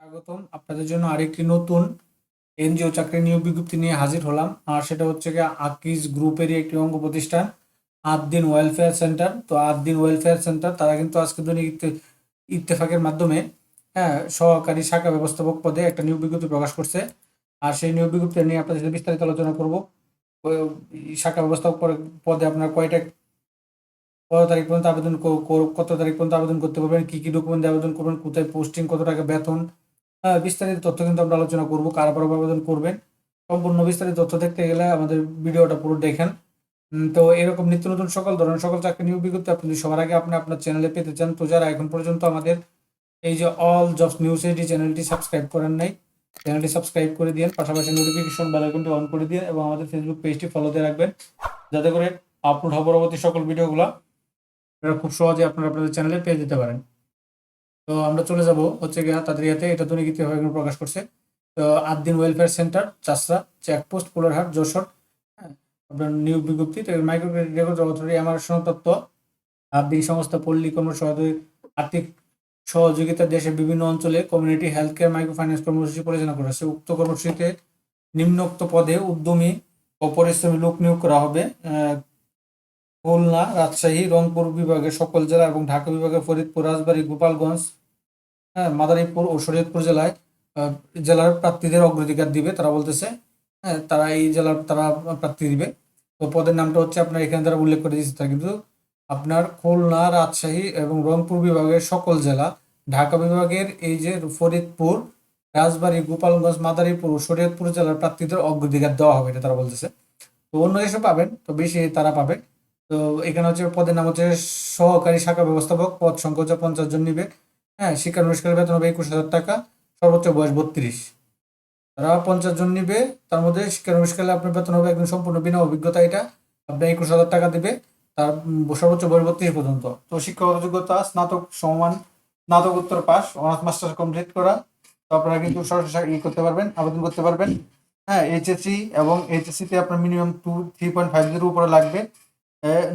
স্বাগতম। আপনাদের জন্য আরেকটি নতুন এনজিও চাকরি নিয়োগ বিজ্ঞপ্তি নিয়ে হাজির হলাম। আর সেটা হচ্ছে গিয়ে আকিজ গ্রুপেরই একটি অঙ্গ প্রতিষ্ঠান আট দিন ওয়েলফেয়ার সেন্টার। তো আট দিন ওয়েলফেয়ার সেন্টার, তারা কিন্তু আজকে দৈনিক ইত্তে- ইত্তেফাকের মাধ্যমে হ্যাঁ সহকারী শাখা ব্যবস্থাপক পদে একটা নিয়োগ বিজ্ঞপ্তি প্রকাশ করছে। আর সেই নিয়োগ বিজ্ঞপ্তি নিয়ে আপনাদের সাথে বিস্তারিত আলোচনা করব। শাখা ব্যবস্থাপক পদে- আপনার কয়টা, কত তারিখ পর্যন্ত আবেদন কো- কো- কত তারিখ পর্যন্ত আবেদন করতে পারবেন, কি কি ডকুমেন্ট আবেদন করবেন, কোথায় পোস্টিং, কত টাকা বেতন বিস্তারিত তথ্য কিন্তু আমরা আলোচনা করব, কারা কারা আবেদন করবেন, সম্পূর্ণ বিস্তারিত তথ্য দেখতে গেলে আমাদের ভিডিওটা পুরো দেখেন। তো এরকম নিত্য নতুন সকল ধরনের সকল চাকরি নিয়োগ বিজ্ঞপ্তি আপনি সবার আগে আপনি আপনার চ্যানেলে পেতে চান, তো যারা এখন পর্যন্ত আমাদের এই যে অল জবস নিউজ এইটি চ্যানেলটি সাবস্ক্রাইব করেন নাই চ্যানেলটি সাবস্ক্রাইব করে দিন পাশাপাশি নোটিফিকেশন বেল আইকনটি অন করে দিন এবং আমাদের ফেসবুক পেজটি ফলো দিয়ে রাখবেন, যাতে করে আপলোড হওয়া পরবর্তী সকল ভিডিওগুলো খুব সহজে আপনারা আপনাদের চ্যানেলে পেয়ে যেতে পারেন। তো আমরা চলে যাব হচ্ছে গিয়ে তাদের ইয়াতে এটা ইতিহাস এখানে প্রকাশ করছে। তো আট দিন welfare centre Chashra checkpost Polarhat Jessore হ্যাঁ আপনার নিয়োগ বিজ্ঞপ্তি, তো মাইক্রো ক্রেডিট রেকর্ড অথরিটি আমার সনতত্ত্ব আট দিন সংস্থা পল্লী কর্ম আর্থিক সহযোগিতা দেশের বিভিন্ন অঞ্চলে community health care micro finance কর্মসূচি পরিচালনা করা হচ্ছে উক্ত কর্মসূচিতে নিম্নোক্ত পদে উদ্যমী ও পরিশ্রমী লোক নিয়োগ করা হবে খুলনা, রাজশাহী, রংপুর বিভাগের সকল জেলা এবং ঢাকা বিভাগের ফরিদপুর, রাজবাড়ী, গোপালগঞ্জ হ্যাঁ মাদারীপুর ও শরীয়তপুর জেলায় জেলার প্রার্থীদের অগ্রাধিকার দিবে, তারা বলতেছে হ্যাঁ তারা এই জেলার, তারা প্রার্থী দিবে। তো পদের নামটা হচ্ছে আপনার এখানে তারা উল্লেখ করে দিয়েছে তারা, কিন্তু আপনার খুলনা, রাজশাহী এবং রংপুর বিভাগের সকল জেলা, ঢাকা বিভাগের এই যে ফরিদপুর, রাজবাড়ী, গোপালগঞ্জ, মাদারীপুর ও শরীয়তপুর জেলার প্রার্থীদের অগ্রাধিকার দেওয়া হবে এটা তারা বলতেছে। তো অন্য দেশে পাবেন, তো বেশি তারা পাবে। তো এখানে হচ্ছে পদের নাম হচ্ছে সহকারী শাখা ব্যবস্থাপক, পদ সংখ্যা হচ্ছে পঞ্চাশ জন নিবে। হ্যাঁ শিক্ষা অনুষ্ঠানের বেতন হবে একুশ হাজার টাকা, সর্বোচ্চ বয়স বত্রিশ। তারা পঞ্চাশ জন নিবে, তার মধ্যে শিক্ষা অনুষ্ঠানে আপনার বেতন হবে একদম সম্পূর্ণ বিনা অভিজ্ঞতা এটা। আপনি একুশ হাজার টাকা দেবে, তার সর্বোচ্চ বয়স বত্রিশ পর্যন্ত। তো শিক্ষাগত যোগ্যতা, স্নাতক সমান স্নাতকোত্তর পাস, অনার্স, মাস্টার্স কমপ্লিট করা। তো আপনারা কিন্তু সরাসরি করতে পারবেন, আবেদন করতে পারবেন। হ্যাঁ এইচএসসি এবং এইচএসসি তে আপনার minimum two three point five zero উপরে লাগবে।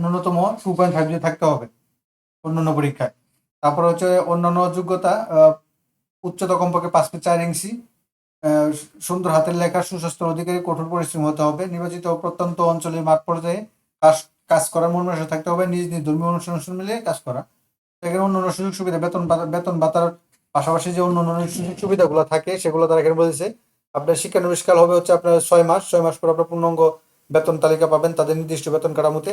ন্যূনতম টু পয়েন্ট ফাইভ জিরো থাকতে হবে অন্যান্য পরীক্ষায়। তারপর হচ্ছে অন্যান্য যোগ্যতা উচ্চতা কমপক্ষে পাঁচ ফিট চার ইঞ্চি সুন্দর হাতের লেখা, সুস্বাস্থ্য অধিকারী, কঠোর পরিশ্রম হতে হবে, নির্বাচিত প্রত্যন্ত অঞ্চলে মাঠ পর্যায়ে কাজ কাজ করার মনোনয়ন থাকতে হবে, নিজ নিজ ধর্মীয় অনুষ্ঠান মিলিয়ে কাজ করা। এখানে অন্যান্য সুযোগ সুবিধা, বেতন বেতন ভাতার পাশাপাশি যে অন্য অন্য সুযোগ সুবিধাগুলো থাকে, সেগুলো তারা এখানে বলেছে। আপনার শিক্ষানবিষ্কাল হবে হচ্ছে আপনার ছয় মাস ছয় মাস পর আপনার পূর্ণাঙ্গ বেতন তালিকা পাবেন, তাদের নির্দিষ্ট বেতন কাঠামোতে।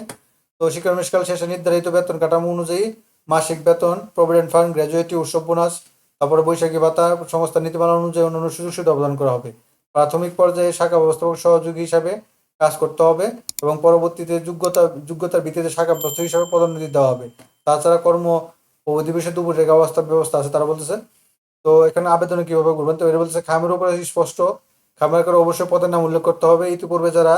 তো শিক্ষানবিষ্কাল শেষে নির্ধারিত বেতন কাঠামো অনুযায়ী মাসিক বেতন, প্রভিডেন্ট ফান্ড, গ্র্যাজুয়েটি, উৎসব বোনাস, তারপরে বৈশাখী ভাতা সংস্থার নীতিমালা অনুযায়ী অন্যান্য সুযোগ সুবিধা প্রদান করা হবে। প্রাথমিক পর্যায়ে শাখা ব্যবস্থাপক সহযোগী হিসাবে কাজ করতে হবে এবং পরবর্তীতে যোগ্যতা, যোগ্যতার ভিত্তিতে শাখা ব্যবস্থা হিসাবে পদোন্নতি দেওয়া হবে। তাছাড়া কর্ম ও অধিবেশন দুপুর রেখা অবস্থার ব্যবস্থা আছে তারা বলতেছে তো এখানে আবেদনে কীভাবে করবেন? তো এটা বলতেছে, খামের উপরে স্পষ্ট। খামের করে অবশ্যই পদের নাম উল্লেখ করতে হবে। ইতিপূর্বে যারা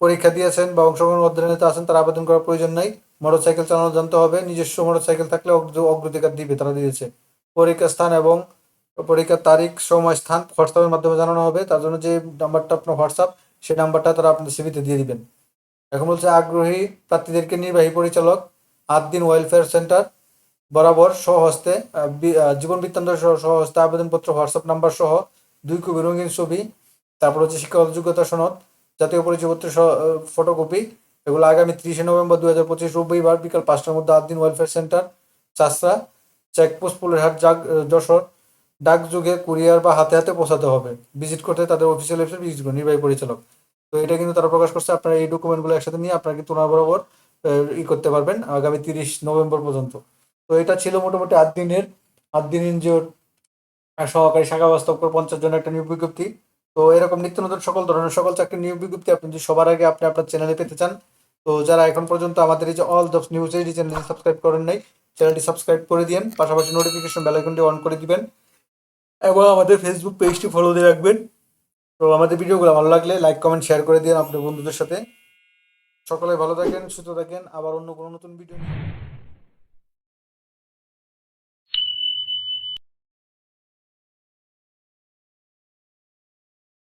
পরীক্ষা দিয়েছেন বা অংশগ্রহণ অধ্যয়নে আছেন তারা আবেদন করার প্রয়োজন নাই। মোটরসাইকেল চালানো জানতে হবে। নিজস্ব মোটরসাইকেল থাকলে অগ্র- অগ্রাধিকার দিবে তারা দিয়েছে। পরীক্ষার স্থান এবং পরীক্ষার তারিখ সময় স্থান হোয়াটসঅ্যাপের মাধ্যমে জানানো হবে। তার জন্য যে নাম্বারটা আপনার হোয়াটসঅ্যাপ সেই নাম্বারটা তারা আপনাদের সিভিতে দিয়ে দিবেন। এখন বলছে আগ্রহী প্রার্থীদেরকে নির্বাহী পরিচালক আট দিন ওয়েলফেয়ার সেন্টার বরাবর আহ, জীবন বৃত্তান্ত সহ স্বহস্তে আবেদনপত্র হোয়াটসঅ্যাপ নাম্বার সহ দুই কপি রঙিন ছবি। তারপর হচ্ছে শিক্ষাগত যোগ্যতা সনদ জাতীয় পরিচয়পত্র ফটোকপি এগুলো আগামী তিরিশে নভেম্বর দু হাজার পঁচিশ রবিবার, বিকাল পাঁচটার মধ্যে আট দিন welfare centre Chashra checkpost Polerhat, জাগ যশোর ডাকযোগে কুরিয়ার বা হাতে হাতে পৌঁছাতে হবে। ভিজিট করতে তাদের অফিসিয়াল ওয়েবসাইট ভিজিট করুন, নির্বাহী পরিচালক। তো এটা কিন্তু তারা প্রকাশ করছে, আপনারা এই ডকুমেন্টগুলো একসাথে নিয়ে আপনারা কিন্তু বরাবর ই করতে পারবেন আগামী তিরিশ নভেম্বর পর্যন্ত। তো এটা ছিল মোটামুটি আট দিনের আট দিন এনজিওর সহকারী শাখা বাস্তব পঞ্চাশ জনের একটা নিয়োগ বিজ্ঞপ্তি। তো এরকম নিত্য নতুন সকল ধরনের সকল চাকরি নিয়োগ বিজ্ঞপ্তি আপনি যদি সবার আগে আপনি আপনার চ্যানেলে পেতে চান, তো যারা এখন পর্যন্ত আমাদের এই যে অল জবস নিউজ এই চ্যানেলটি সাবস্ক্রাইব করেন নাই চ্যানেলটি সাবস্ক্রাইব করে দিন পাশাপাশি নোটিফিকেশন বেল আইকনটি অন করে দিবেন এবং আমাদের ফেসবুক পেজটি ফলো দিয়ে রাখবেন। তো আমাদের ভিডিওগুলো ভালো লাগলে লাইক কমেন্ট শেয়ার করে দিন আপনার বন্ধুদের সাথে। সকলে ভালো থাকেন, সুস্থ থাকেন, আবার অন্য কোনো নতুন ভিডিও